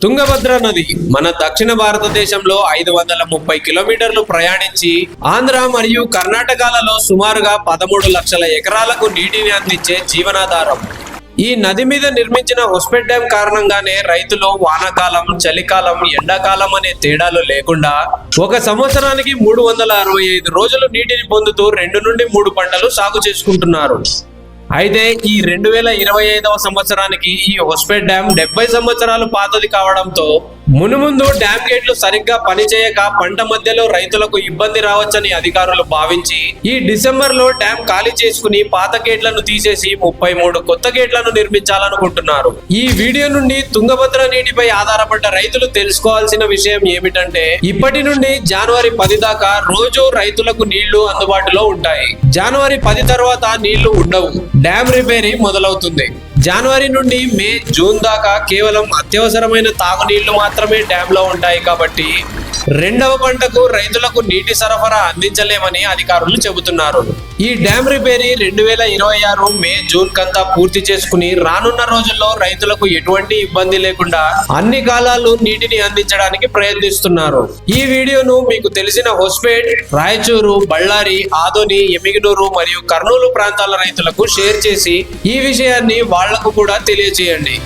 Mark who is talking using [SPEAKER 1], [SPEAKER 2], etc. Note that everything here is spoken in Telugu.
[SPEAKER 1] తుంగభద్ర నది మన దక్షిణ భారతదేశంలో ఐదు వందల ముప్పై కిలోమీటర్లు ప్రయాణించి ఆంధ్ర మరియు కర్ణాటకలలో సుమారుగా పదమూడు లక్షల ఎకరాలకు నీటిని అందించే జీవనాధారం. ఈ నది మీద నిర్మించిన హొస్పెట్ డ్యాం కారణంగానే రైతులు వానాకాలం చలికాలం ఎండాకాలం అనే తేడాలు లేకుండా ఒక సంవత్సరానికి మూడు వందల అరవై ఐదు రోజులు నీటిని పొందుతూ రెండు నుండి మూడు పంటలు సాగు చేసుకుంటున్నారు. అయితే ఈ రెండు వేల ఇరవై ఐదవ సంవత్సరానికి ఈ హొస్పేట్ డ్యామ్ డెబ్బై సంవత్సరాలు పాతది కావడంతో మునుముందు డ్యాం గేట్లు సరిగ్గా పనిచేయక పంట మధ్యలో రైతులకు ఇబ్బంది రావచ్చని అధికారులు భావించి ఈ డిసెంబర్లో డ్యాం ఖాళీ చేసుకుని పాత గేట్లను తీసేసి ముప్పై మూడు కొత్త గేట్లను నిర్మించాలనుకుంటున్నారు. ఈ వీడియో నుండి తుంగభద్ర నీటిపై ఆధారపడ్డ రైతులు తెలుసుకోవాల్సిన విషయం ఏమిటంటే ఇప్పటి నుండి జనవరి పది దాకా రోజు రైతులకు నీళ్ళు అందుబాటులో ఉంటాయి. జనవరి పది తర్వాత నీళ్ళు ఉండవు. డ్యామ్ రిపేరింగ్ మొదలవుతుంది. జనవరి నుండి మే జూన్ దాకా కేవలం అత్యవసరమైన తాగునీళ్ళు మాత్రమే డ్యామ్లో ఉంటాయి కాబట్టి రెండవ పంటకు రైతులకు నీటి సరఫరా అందించలేమని అధికారులు చెబుతున్నారు. ఈ డ్యామ్ రిపేరీ రెండు వేల ఇరవై ఆరు మే జూన్ కంతా పూర్తి చేసుకుని రానున్న రోజుల్లో రైతులకు ఎటువంటి ఇబ్బంది లేకుండా అన్ని కాలాలు నీటిని అందించడానికి ప్రయత్నిస్తున్నారు. ఈ వీడియోను మీకు తెలిసిన హోస్పేట్ రాయచూరు బళ్ళారి ఆదోని ఎమిగినూరు మరియు కర్నూలు ప్రాంతాల రైతులకు షేర్ చేసి ఈ విషయాన్ని వాళ్ళకు కూడా తెలియజేయండి